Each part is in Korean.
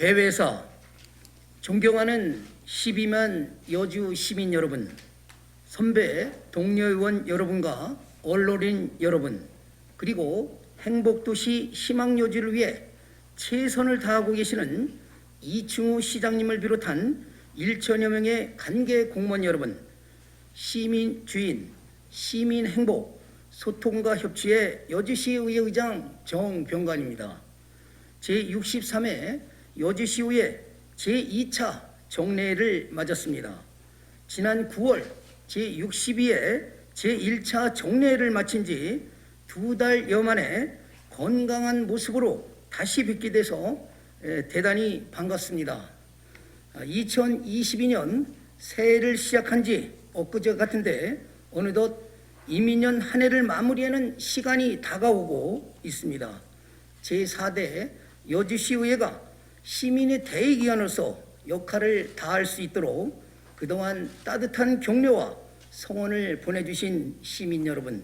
대회사 존경하는 12만 여주 시민 여러분, 선배 동료 의원 여러분과 언론인 여러분, 그리고 행복도시 희망여주를 위해 최선을 다하고 계시는 이충우 시장님을 비롯한 1천여 명의 관계 공무원 여러분, 시민 주인, 시민 행복, 소통과 협치의 여주시 의회 의장 정병관입니다. 제63회 여주시의회 제2차 정례를 맞았습니다. 지난 9월 제62회 제1차 정례를 마친 지 두 달여 만에 건강한 모습으로 다시 뵙게 돼서 에, 대단히 반갑습니다. 2022년 새해를 시작한 지 엊그제 같은데 어느덧 이민년 한 해를 마무리하는 시간이 다가오고 있습니다. 제4대 여주시의회가 시민의 대의기관으로서 역할을 다할 수 있도록 그동안 따뜻한 격려와 성원을 보내주신 시민 여러분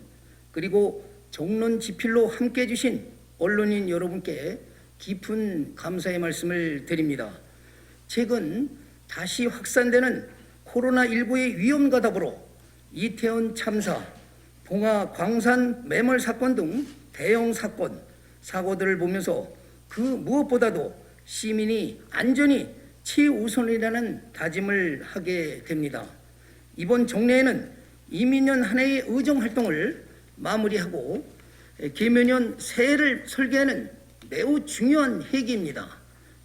그리고 정론 지필로 함께 해 주신 언론인 여러분께 깊은 감사의 말씀을 드립니다. 최근 다시 확산되는 코로나19의 위험과 더불어 이태원 참사, 봉화 광산 매몰 사건 등 대형 사건, 사고들을 보면서 그 무엇보다도 시민이 안전이 최우선이라는 다짐을 하게 됩니다. 이번 정례에는 이민년 한 해의 의정 활동을 마무리하고 개묘년 새해를 설계하는 매우 중요한 회기입니다.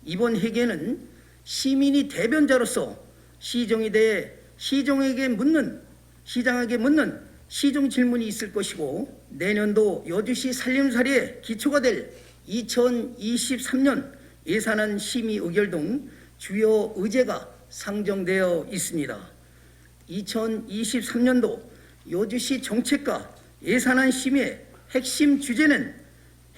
이번 회계는 시민이 대변자로서 시정에 대해 시정에게 묻는 시장에게 묻는 시정 질문이 있을 것이고 내년도 여주시 살림살이의 기초가 될 2023년 예산안 심의 의결 등 주요 의제가 상정되어 있습니다. 2023년도 여주시 정책과 예산안 심의의 핵심 주제는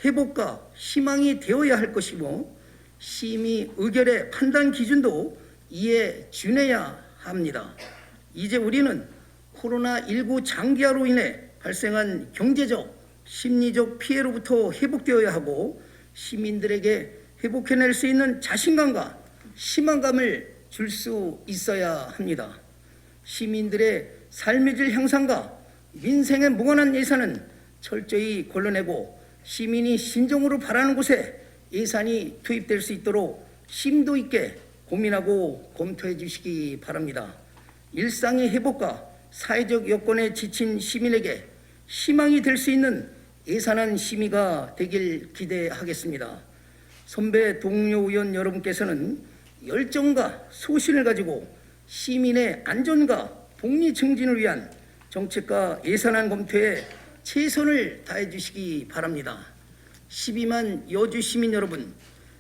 회복과 희망이 되어야 할 것이고 심의 의결의 판단 기준도 이에 준해야 합니다. 이제 우리는 코로나19 장기화로 인해 발생한 경제적, 심리적 피해로부터 회복되어야 하고 시민들에게 회복해낼 수 있는 자신감과 희망감을 줄 수 있어야 합니다. 시민들의 삶의 질 향상과 민생에 무관한 예산은 철저히 걸러내고 시민이 신정으로 바라는 곳에 예산이 투입될 수 있도록 심도 있게 고민하고 검토해 주시기 바랍니다. 일상의 회복과 사회적 여건에 지친 시민에게 희망이 될 수 있는 예산안 심의가 되길 기대하겠습니다. 선배 동료 의원 여러분께서는 열정과 소신을 가지고 시민의 안전과 복리 증진을 위한 정책과 예산안 검토에 최선을 다해 주시기 바랍니다. 12만 여주 시민 여러분,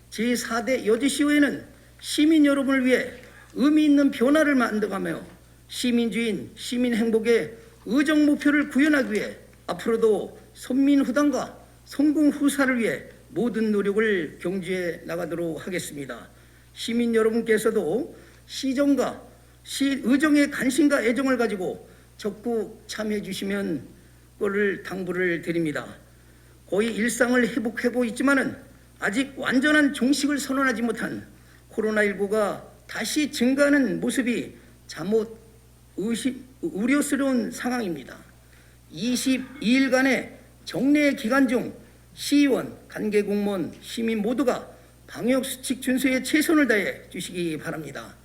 제4대 여주시의회는 시민 여러분을 위해 의미 있는 변화를 만들어가며 시민주인, 시민 행복의 의정 목표를 구현하기 위해 앞으로도 선민 후단과 성공 후사를 위해 모든 노력을 경주해 나가도록 하겠습니다. 시민 여러분께서도 시정과 시 의정의 관심과 애정을 가지고 적극 참여해 주시면 거를 당부를 드립니다. 거의 일상을 회복하고 있지만은 아직 완전한 종식을 선언하지 못한 코로나19가 다시 증가하는 모습이 잠못 의심, 우려스러운 상황입니다. 22일간의 정례 기간 중 시의원, 관계 공무원, 시민 모두가 방역수칙 준수에 최선을 다해 주시기 바랍니다.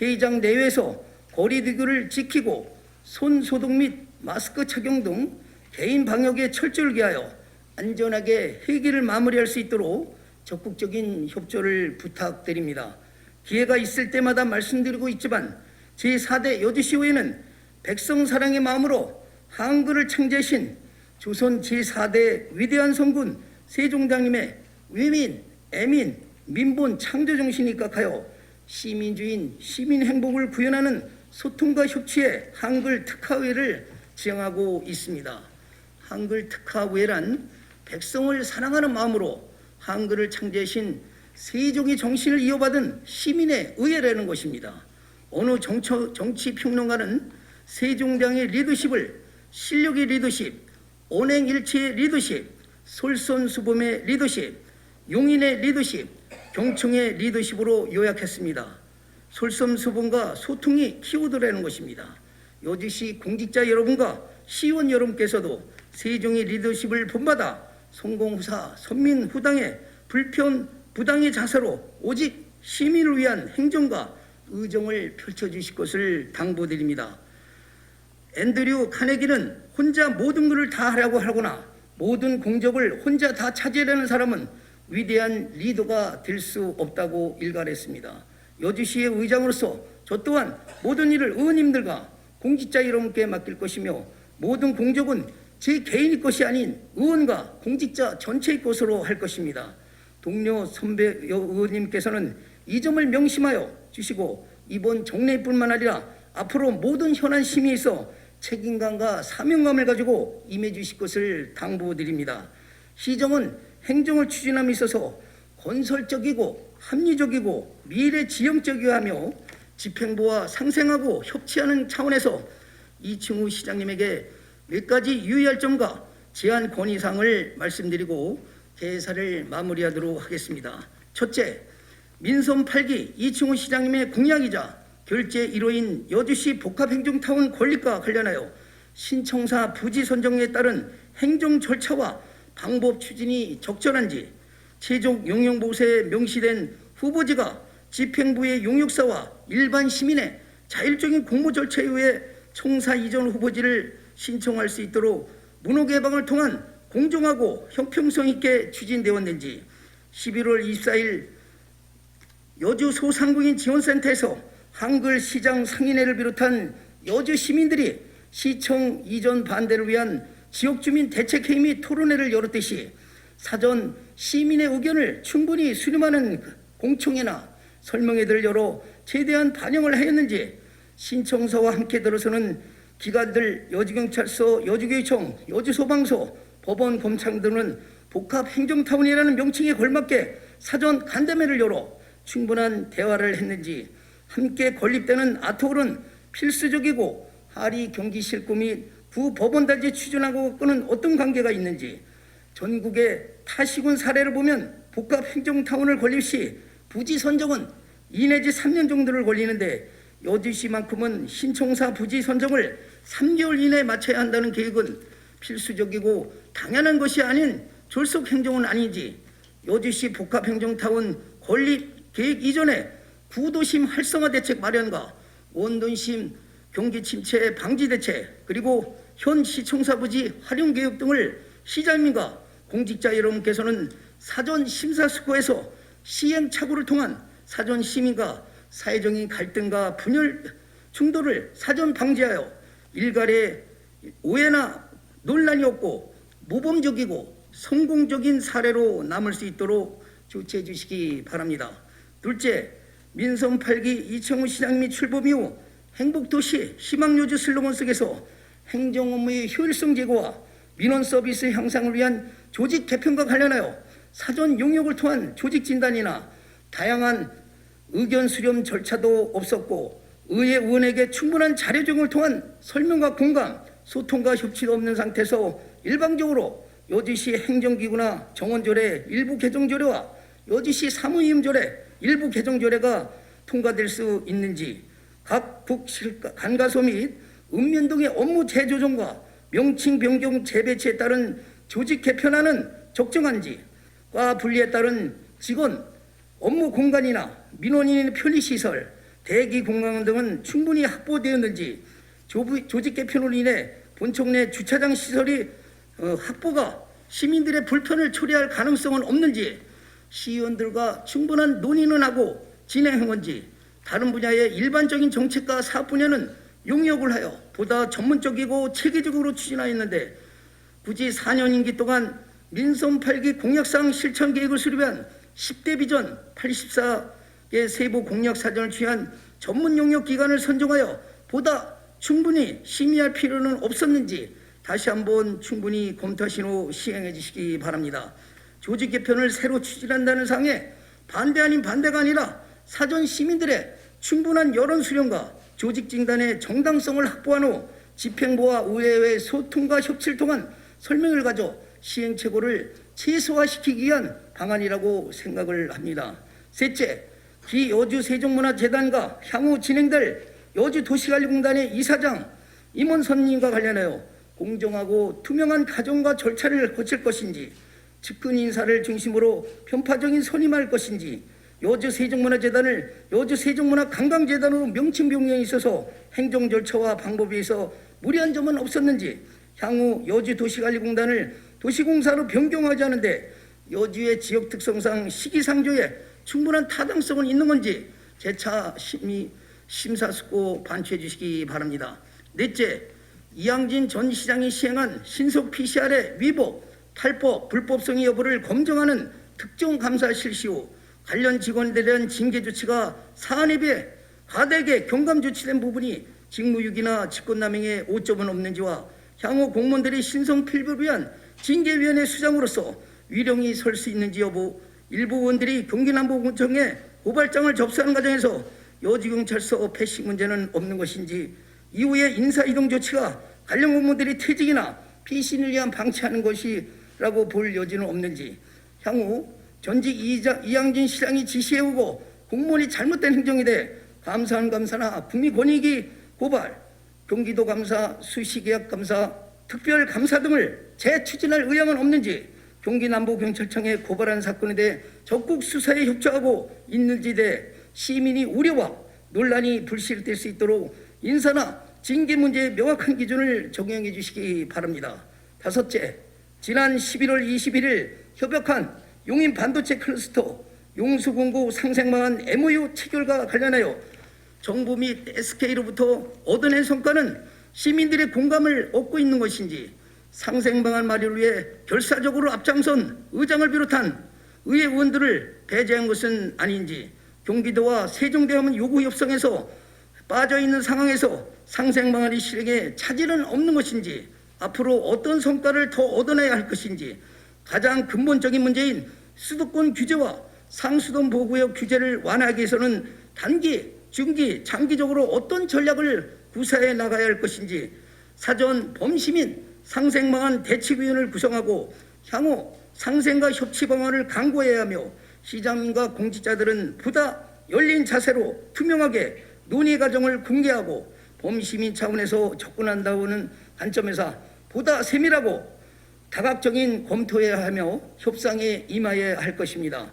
회의장 내외에서 거리두기를 지키고 손 소독 및 마스크 착용 등 개인 방역에 철저를 기하여 안전하게 회기를 마무리할 수 있도록 적극적인 협조를 부탁드립니다. 기회가 있을 때마다 말씀드리고 있지만 제4대 여주시의회는 백성 사랑의 마음으로 한글을 창제하신 조선 제4대 위대한 성군 세종장님의 위민, 애민, 민본 창조 정신이 입각하여 시민주인, 시민 행복을 구현하는 소통과 협치의 한글 특화회를 지향하고 있습니다. 한글 특화회란 백성을 사랑하는 마음으로 한글을 창제하신 세종의 정신을 이어받은 시민의 의회라는 것입니다. 어느 정치, 정치 평론가는 세종대왕의 리더십을 실력의 리더십, 언행일치의 리더십, 솔선수범의 리더십, 용인의 리더십, 경청의 리더십으로 요약했습니다. 솔선수범과 소통이 키워드라는 것입니다. 여주시 공직자 여러분과 시의원 여러분께서도 세종의 리더십을 본받아 성공후사 선민후당의 불편 부당의 자세로 오직 시민을 위한 행정과 의정을 펼쳐주실 것을 당부드립니다. 앤드류 카네기는 혼자 모든 것을 다 하려고 하거나 모든 공적을 혼자 다 차지하려는 사람은 위대한 리더가 될 수 없다고 일갈했습니다. 여주시의 의장으로서 저 또한 모든 일을 의원님들과 공직자 여러분께 맡길 것이며 모든 공적은 제 개인의 것이 아닌 의원과 공직자 전체의 것으로 할 것입니다. 동료 선배 여- 의원님께서는 이 점을 명심하여 주시고 이번 정례뿐만 아니라 앞으로 모든 현안 심의에 있어 책임감과 사명감을 가지고 임해 주실 것을 당부드립니다. 시정은 행정을 추진함에 있어서 건설적이고 합리적이고 미래 지향적이어야 하며 집행부와 상생하고 협치하는 차원에서 이충우 시장님에게 몇 가지 유의할 점과 제한 건의사항을 말씀드리고 개사를 마무리하도록 하겠습니다. 첫째, 민선 8기 이충우 시장님의 공약이자 결제 1호인 여주시 복합행정타운 건립과 관련하여 신청사 부지 선정에 따른 행정 절차와 방법 추진이 적절한지 최종 용역 보고서에 명시된 후보지가 집행부의 용역사와 일반 시민의 자율적인 공모 절차에 의해 총사 이전 후보지를 신청할 수 있도록 문호 개방을 통한 공정하고 형평성 있게 추진되었는지 11월 24일 여주 소상공인 지원센터에서 한글 시장 상인회를 비롯한 여주 시민들이 시청 이전 반대를 위한 지역 주민 대책회의 및 토론회를 열었듯이 사전 시민의 의견을 충분히 수렴하는 공청회나 설명회들을 열어 최대한 반영을 하였는지 신청서와 함께 들어서는 기관들 여주경찰서, 여주교육청, 여주소방서, 법원, 검찰 등은 복합행정타운이라는 명칭에 걸맞게 사전 간담회를 열어 충분한 대화를 했는지 함께 건립되는 아트홀은 필수적이고 하리 경기실구 및 부법원단지 추진하고 끄는 어떤 관계가 있는지 전국의 타시군 사례를 보면 복합 행정타운을 건립 시 부지 선정은 2 내지 3년 정도를 걸리는데 여주시만큼은 신청사 부지 선정을 3개월 이내에 마쳐야 한다는 계획은 필수적이고 당연한 것이 아닌 졸속 행정은 아닌지 여주시 복합 행정타운 건립 계획 이전에 구도심 활성화 대책 마련과 원돈심 경기 침체 방지 대책 그리고 현 시청사 부지 활용 계획 등을 시장님과 공직자 여러분께서는 사전 심사숙고해서 시행착오를 통한 사전 시민과 사회적인 갈등과 분열 충돌을 사전 방지하여 일갈의 오해나 논란이 없고 모범적이고 성공적인 사례로 남을 수 있도록 조치해 주시기 바랍니다. 둘째, 민선 8기 이청우 시장님이 출범 이후 행복도시 희망요주 슬로건 속에서 행정 업무의 효율성 제고와 민원 서비스 향상을 위한 조직 개편과 관련하여 사전 용역을 통한 조직 진단이나 다양한 의견 수렴 절차도 없었고 의회 의원에게 충분한 자료 제공을 통한 설명과 공감, 소통과 협치도 없는 상태에서 일방적으로 여주시 행정기구나 정원조례 일부 개정조례와 여주시 사무임조례 일부 개정 조례가 통과될 수 있는지 각 북실 간가소 및 읍면동의 업무 재조정과 명칭 변경 재배치에 따른 조직 개편안은 적정한지 과 분리에 따른 직원 업무 공간이나 민원인의 편의시설, 대기 공간 등은 충분히 확보되었는지 조직 개편으로 인해 본청 내 주차장 시설이 어, 확보가 시민들의 불편을 초래할 가능성은 없는지 시의원들과 충분한 논의는 하고 진행한 건지 다른 분야의 일반적인 정책과 사업 분야는 용역을 하여 보다 전문적이고 체계적으로 추진하였는데 굳이 4년 임기 동안 민선 8기 공약상 실천 계획을 수립한 10대 비전 84개 세부 공약 사전을 취한 전문 용역 기관을 선정하여 보다 충분히 심의할 필요는 없었는지 다시 한번 충분히 검토하신 후 시행해 주시기 바랍니다. 조직 개편을 새로 추진한다는 상에 반대 아닌 반대가 아니라 사전 시민들의 충분한 여론 수렴과 조직 진단의 정당성을 확보한 후 집행부와 의회의 소통과 협치를 통한 설명을 가져 시행착오를 최소화시키기 위한 방안이라고 생각을 합니다. 셋째, 기 여주 세종문화재단과 향후 진행될 여주 도시관리공단의 이사장 임원 선임과 관련하여 공정하고 투명한 과정과 절차를 거칠 것인지 측근 인사를 중심으로 편파적인 선임할 것인지 여주 세종문화재단을 여주 세종문화관광재단으로 명칭 변경에 있어서 행정 절차와 방법에 있어 무리한 점은 없었는지 향후 여주 도시관리공단을 도시공사로 변경하지 않은데 여주의 지역 특성상 시기상조에 충분한 타당성은 있는 건지 재차 심의 심사숙고 반추해 주시기 바랍니다. 넷째, 이양진 전 시장이 시행한 신속 PCR의 위법, 탈법, 불법성의 여부를 검증하는 특정 감사 실시 후 관련 직원들에 대한 징계 조치가 사안에 비해 과대하게 경감 조치된 부분이 직무유기나 직권남용에 오점은 없는지와 향후 공무원들이 신성 필부를 위한 징계위원회 수장으로서 위령이 설 수 있는지 여부 일부 의원들이 경기남부구청에 고발장을 접수하는 과정에서 여지경찰서 패싱 문제는 없는 것인지 이후에 인사이동 조치가 관련 공무원들이 퇴직이나 피신을 위한 방치하는 것이 라고 볼 여지는 없는지 향후 전직 이자, 이양진 시장이 지시해오고 공무원이 잘못된 행정에 대해 감사한 감사나 국민권익위 고발, 경기도 감사, 수시계약 감사, 특별 감사 등을 재추진할 의향은 없는지 경기남부경찰청에 고발한 사건에 대해 적극 수사에 협조하고 있는지에 대해 시민이 우려와 논란이 불실될 수 있도록 인사나 징계 문제의 명확한 기준을 적용해 주시기 바랍니다. 다섯째, 지난 11월 21일 협약한 용인 반도체 클러스터 용수공고 상생망한 MOU 체결과 관련하여 정부 및 SK로부터 얻어낸 성과는 시민들의 공감을 얻고 있는 것인지 상생방안 마련을 위해 결사적으로 앞장선 의장을 비롯한 의회 의원들을 배제한 것은 아닌지 경기도와 세종대왕은 요구 협상에서 빠져 있는 상황에서 상생방안이 실행에 차질은 없는 것인지 앞으로 어떤 성과를 더 얻어내야 할 것인지 가장 근본적인 문제인 수도권 규제와 상수도 보호구역 규제를 완화하기 위해서는 단기, 중기, 장기적으로 어떤 전략을 구사해 나가야 할 것인지 사전 범시민 상생방안 대책위원회를 구성하고 향후 상생과 협치 방안을 강구해야 하며 시장민과 공직자들은 보다 열린 자세로 투명하게 논의 과정을 공개하고 범시민 차원에서 접근한다는 관점에서 보다 세밀하고 다각적인 검토해야 하며 협상에 임하여야 할 것입니다.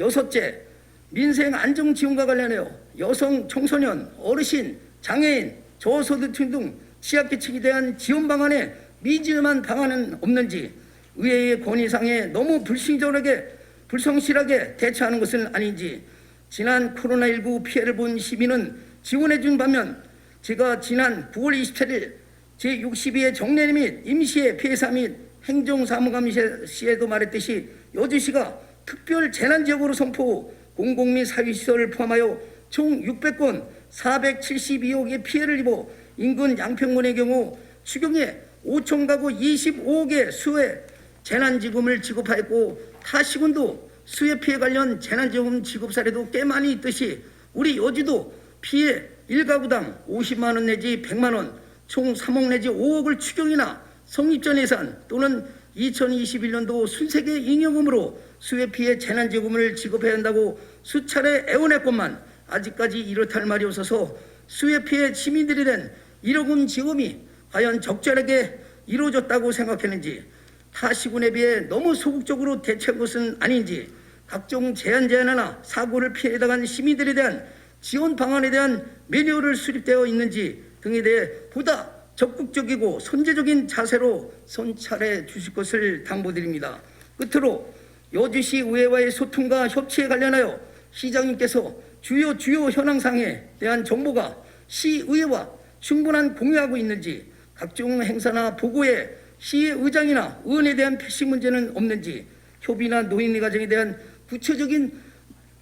여섯째, 민생 안정 지원과 관련하여 여성, 청소년, 어르신, 장애인, 저소득층 등 취약계층에 대한 지원 방안에 미지음한 방안은 없는지 의회의 건의상에 너무 불신절하게 불성실하게 대처하는 것은 아닌지 지난 코로나19 피해를 본 시민은 지원해 준 반면 제가 지난 9월 27일 제62회 정례 및 임시회 폐사 및 행정사무감시에도 말했듯이 여주시가 특별 재난지역으로 선포 공공 및 사회시설을 포함하여 총 600건 472억의 피해를 입어 인근 양평군의 경우 추경에 5천 가구 25억의 수해 재난지금을 지급하였고 타 시군도 수해 피해 관련 재난지금 지급 사례도 꽤 많이 있듯이 우리 여주도 피해 1가구당 50만 원 내지 100만 원, 총 3억 내지 5억을 추경이나 성립전 예산 또는 2021년도 순세계 잉여금으로 수해 피해 재난지금을 지급해야 한다고 수차례 애원했건만 아직까지 이렇다 할 말이 없어서 수해 피해 시민들이 된 1억 원 지급이 과연 적절하게 이루어졌다고 생각했는지 타 시군에 비해 너무 소극적으로 대처한 것은 아닌지 각종 제한 제한이나 사고를 피해 당한 시민들에 대한 지원 방안에 대한 매뉴얼을 수립되어 있는지 등에 대해 보다 적극적이고 선제적인 자세로 선찰해 주실 것을 당부드립니다. 끝으로 여주시 의회와의 소통과 협치에 관련하여 시장님께서 주요 주요 현황상에 대한 정보가 시의회와 충분한 공유하고 있는지 각종 행사나 보고에 시의 의장이나 의원에 대한 패싱 문제는 없는지 협의나 노인의 과정에 대한 구체적인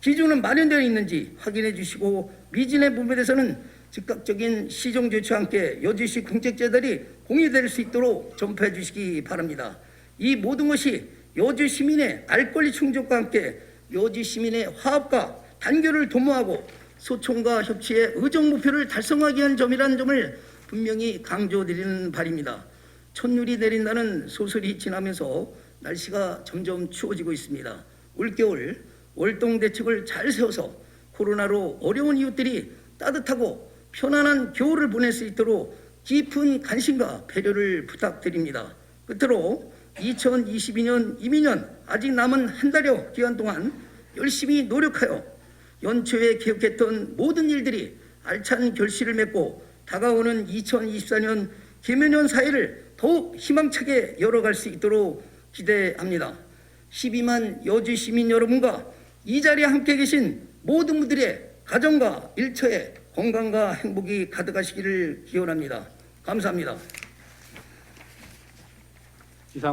기준은 마련되어 있는지 확인해 주시고 미진의 부분에 대해서는 즉각적인 시정 조치와 함께 여주시 공직자들이 공유될 수 있도록 전파해 주시기 바랍니다. 이 모든 것이 여주 시민의 알 권리 충족과 함께 여주 시민의 화합과 단결을 도모하고 소통과 협치의 의정 목표를 달성하기 위한 점이라는 점을 분명히 강조드리는 바입니다. 첫눈이 내린다는 소설이 지나면서 날씨가 점점 추워지고 있습니다. 올겨울 월동 대책을 잘 세워서 코로나로 어려운 이웃들이 따뜻하고 편안한 겨울을 보낼 수 있도록 깊은 관심과 배려를 부탁드립니다. 끝으로 2022년 이민년 아직 남은 한 달여 기간 동안 열심히 노력하여 연초에 계획했던 모든 일들이 알찬 결실을 맺고 다가오는 2024년 개면연 사회를 더욱 희망차게 열어갈 수 있도록 기대합니다. 12만 여주 시민 여러분과 이 자리에 함께 계신 모든 분들의 가정과 일처에 건강과 행복이 가득하시기를 기원합니다. 감사합니다.